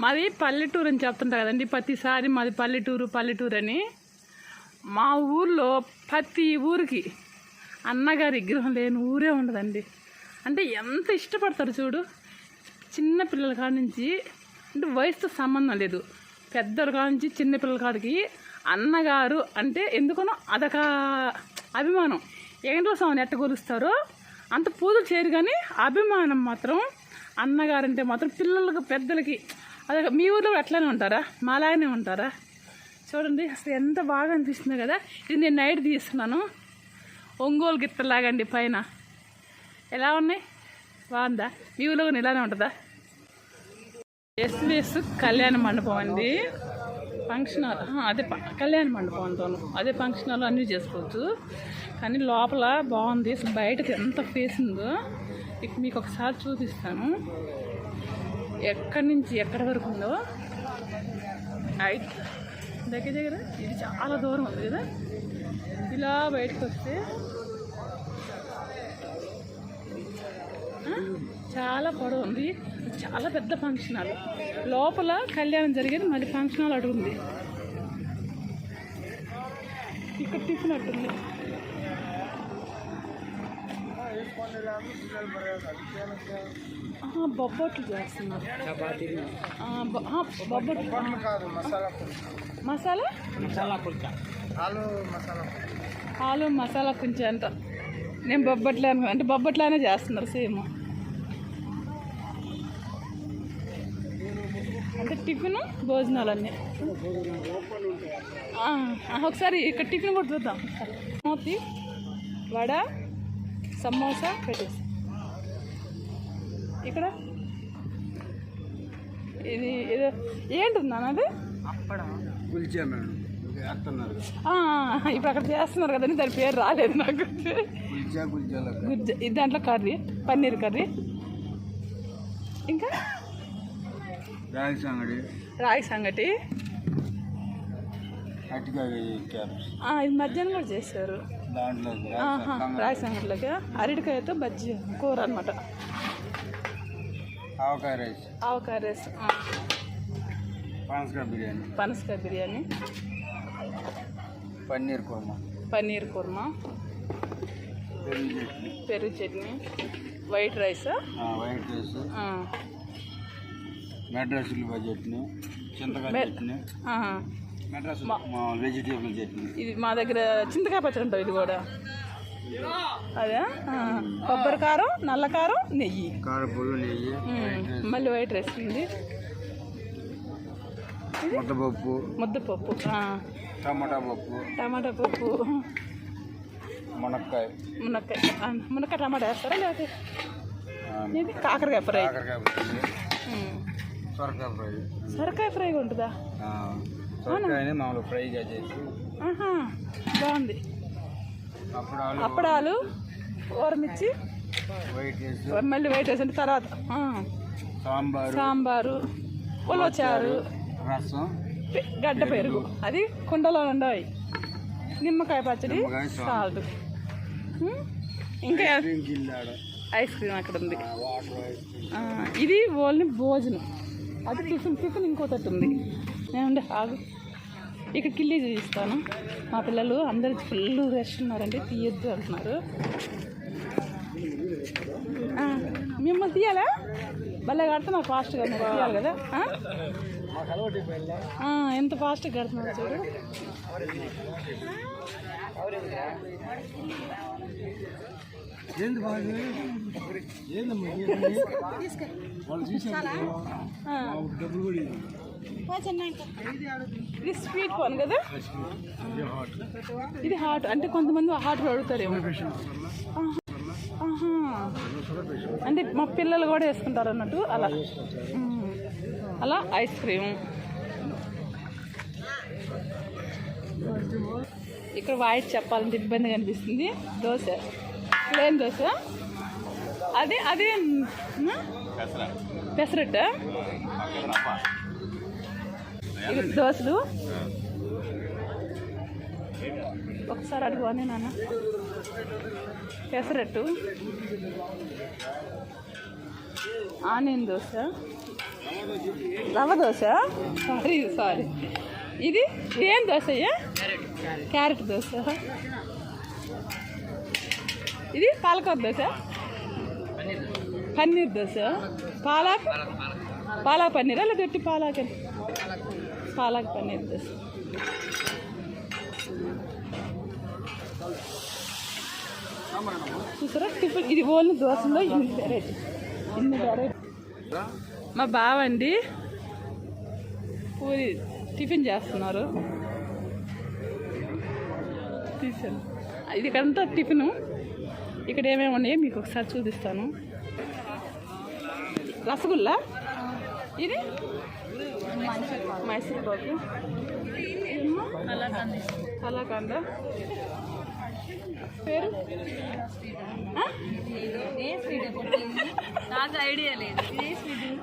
మాది పల్లెటూరు అని చెప్తుంటా కదండి. ప్రతిసారి మాది పల్లెటూరు పల్లెటూరు అని. మా ఊర్లో ప్రతి ఊరికి అన్నగారి విగ్రహం లేని ఊరే ఉండదండి. అంటే ఎంత ఇష్టపడతారు చూడు. చిన్న పిల్లల కాడ నుంచి అంటే వయసుతో సంబంధం లేదు. పెద్దల కాడ నుంచి చిన్న పిల్లల కాడికి అన్నగారు అంటే ఎందుకనో అదొక అభిమానం. ఏంటో స్వామిని ఎట్ట కొలుస్తారో అంత పూజలు చేయరు కానీ అభిమానం మాత్రం అన్నగారు అంటే మాత్రం పిల్లలకు పెద్దలకి అదే మీ ఊర్లో కూడా అట్లానే ఉంటారా? మాలాగానే ఉంటారా? చూడండి అసలు ఎంత బాగా అనిపిస్తుంది కదా. ఇది నేను నైట్ తీస్తున్నాను. ఒంగోలు గిత్తలాగండి పైన. ఎలా ఉన్నాయి? బాగుందా? మీ ఊళ్ళో కూడా ఇలానే ఉంటుందా? ఎస్విఎస్ కళ్యాణ మండపం అండి. Function hall. అదే ప- కళ్యాణ మండపం అంటాను అదే ఫంక్షన్ హాల్ అన్నీ చేసుకోవచ్చు. కానీ లోపల బాగుంది. బయటకు ఎంత ఫేస్ ఉందో. ఇక మీకు ఒకసారి చూపిస్తాను. ఎక్కడి నుంచి ఎక్కడి వరకు ఉందో. హైట్ దగ్గర దగ్గర ఇది చాలా దూరం ఉంది కదా. ఇలా బయటకు వస్తే. చాలా పొడవు ఉంది. చాలా పెద్ద ఫంక్షన్ హాల్. లోపల కళ్యాణం జరిగేది మళ్ళీ ఫంక్షన్ హాల్ అడుగుంది ఇక్కడ టిఫిన్ అట్టుంది ఆహా, బొబ్బట్లు చేస్తున్నారు. బొబ్బట్లు ఆ, మసాలా? మసాలా పుల్కా ఆలు మసాలా ఆలు మసాలా కొంచెం అంట. నేను బొబ్బట్లే అంటే బొబ్బట్లానే చేస్తున్నారు సేమ్. అంటే టిఫిన్ భోజనాలు అన్నీ ఆ, ఆ, ఒకసారి ఇక్కడ టిఫిన్ కూడా చూద్దాం. మోతి వడ సమోసా పెట్టేసి ఇక్కడ? ఇది ఏదో ఏంటుంది అది? ఇప్పుడు అక్కడ చేస్తున్నారు కదండి దాని పేరు రాలేదు నాకు. గుజ్జ ఇది దాంట్లో కర్రీ పన్నీర్ కర్రీ. ఇంకా? రాగి సంగడి రాగి సంగటి. ఇది మధ్యాహ్నం కూడా చేశారు. రాగి సంగటిలోకి. అరటికాయతో బజ్జీ కూర అనమాట ఆవకాయ రైస్. ఆవకాయ రైస్ పనసకాయ బిర్యానీ. పనసకాయ బిర్యానీ. పన్నీర్ కుర్మా. పన్నీర్ కుర్మా. పెరుగు చట్నీ. పెరుగు chutney. White rice. White rice. Madras ఉల్లిపాయ చట్నీ చింతకాయ చట్నీ మెడ్రాస్ మా- వెజిటేబుల్ చట్నీ. ఇది మా దగ్గర చింతకాయ పచ్చడి ఉంటుంది ఇది కూడా. అదే? కొబ్బరి కారం నల్ల కారం నెయ్యి. నెయ్యి. మళ్ళీ వైట్ రైస్ ఉంది. ముద్దపప్పు. ముద్దపప్పు. టమాటా పప్పు. టమాటా పప్పు. మునక్కాయ. మునక్కాయ. మునక్కాయ టమాటా వేస్తారా లేకపోతే? ఇది కాకరకాయ ఫ్రై. సొరకాయ ఫ్రై. సొరకాయ ఫ్రై ఉంటుందా? ఆ, సొరకాయని మామూలు ఫ్రైగా చేసి. బాగుంది. అప్పడాలు. ఓరమిచ్చి మళ్ళీ వైట్ రైస్ అంటే తర్వాత సాంబారు. ఉలవచారు రసం. గడ్డ పెరుగు. అది కుండలో ఉండవు నిమ్మకాయ పచ్చడి సాల్ట్. ఇంకా ఐస్ క్రీమ్ అక్కడ ఉంది. ఇది ఓన్లీ భోజనం. అది టిఫిన్ టిఫిన్ ఇంకోటి ఉంది. ఏమండి ఆగు. ఇక్కడ కిల్లీ చూపిస్తాను. మా పిల్లలు అందరు ఫుల్ రష్ ఉన్నారండి తీయద్దు అంటున్నారు. మిమ్మల్ని తీయాలా? భలే కడుతున్నారు ఫాస్ట్గా మీరు తీయాలి కదా. ఎంత ఫాస్ట్గా కడుతున్నారు చూడు. ఏంది బాగా ఏందమ్మా? డబ్బులు కూడా. ఇది స్వీట్ కార్న్ కదా? ఇది హాట్. అంటే కొంతమంది హాట్ అడుగుతారేమో. అంటే మా పిల్లలు కూడా వేసుకుంటారు అన్నట్టు అలా. అలా ఐస్ క్రీమ్. ఇక్కడ వాయిస్ చెప్పాలంటే ఇబ్బందిగా అనిపిస్తుంది దోశ. ప్లేన్ దోశ. అదే అదే ఇది దోశలు ఒకసారి అడుగు అని నాన్న. Pesarattu. Onion dosa. Rava dosa. Sorry sorry. ఇది ఏం దోశ అయ్యా క్యారెట్ దోశ. ఇది పాలకూర దోశ? పన్నీర్ దోశ. పాలాక్ పాలక్ పన్నీరా? లేదా పాలాకని పాలక్ పన్నీర్ దోశ చూసారా? టిఫిన్ ఇది ఓన్లీ దోశలో ఇన్ని వెరైటీ ఇన్ని వెరైటీ మా బావ అండి పూరి టిఫిన్ చేస్తున్నారు. తీసాను ఇది ఇక్కడంతా టిఫిను. ఇక్కడ ఏమేమి ఉన్నాయో మీకు ఒకసారి చూపిస్తాను. రసగుల్లా? ఇది? మైసూర్ పాకు కలాకండ పేరు? ఆ? నాకు ఐడియా లేదు. ఇదే స్వీట్?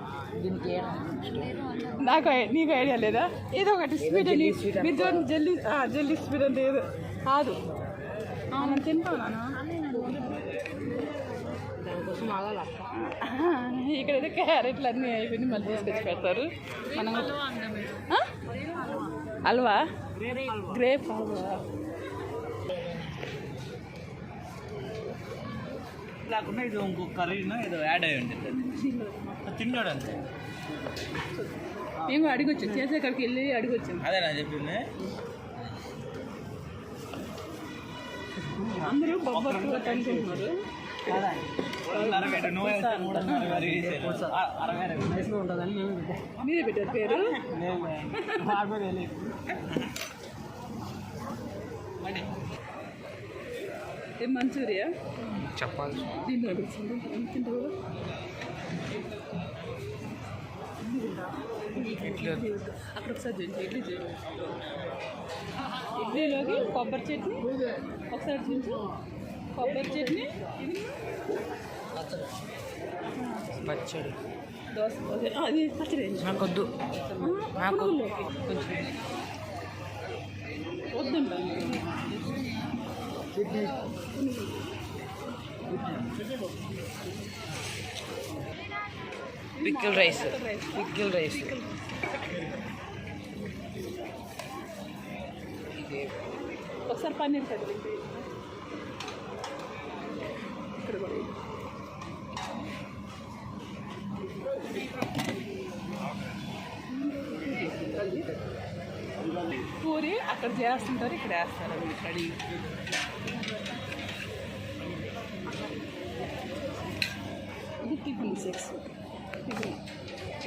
నాకు ఐ- నీకు ఐడియా లేదా? ఏదో ఒకటి స్వీట్ అని. మీరు చూడండి జల్లీ ఆ, జల్లీ స్వీట్ అంటే ఏదో కాదు. మనం తింటాం ఇక్కడైతే క్యారెట్లు అన్నీ అయిపోయి మళ్ళీ తీసుకొచ్చి పెడతారు. మనం ఆ? హల్వా గ్రేప్ హల్వా లేకుండా ఇది ఇంకో కర్రీనా ఏదో యాడ్ అయ్యి ఉంటుంది తిన్నాడు అంతే మేము అడిగొచ్చాం చేసే అక్కడికి వెళ్ళి అడిగొచ్చాం. అదే నా చెప్పింది. అందరూ బొబ్బట్లు అనుకుంటున్నారు మీరే పెట్టారు పేరు ఏం మంచూరియా చెప్పాలి దీంట్లో పెట్టింది ఎంత అక్కడ ఒకసారి ఇడ్లీ ఇడ్లీలోకి కొబ్బరి చట్నీ ఒకసారి చూపించు కొబ్బరి చట్నీ. పచ్చడి. దోశ అది పచ్చడి. నాకొద్దు. ఆ, పునుగుల్లోకి. వద్దండి పిక్కిల్ రైస్. Pickle rice. ఒకసారి పన్నీర్ కర్రీ ఇక్కడ కూడా. పూరి అక్కడ చేస్తుంటారు ఇక్కడ వేస్తారు అవి కడిగి. ఇది టిఫిన్ సెక్స్. టిఫిన్.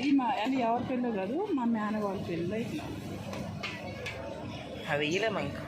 ఇది మా అని ఎవరి పెళ్ళో కాదు మా మేనవాళ్ళ పెళ్ళిలో ఇట్లా అవి ఇయ్యలేమా ఇంకా?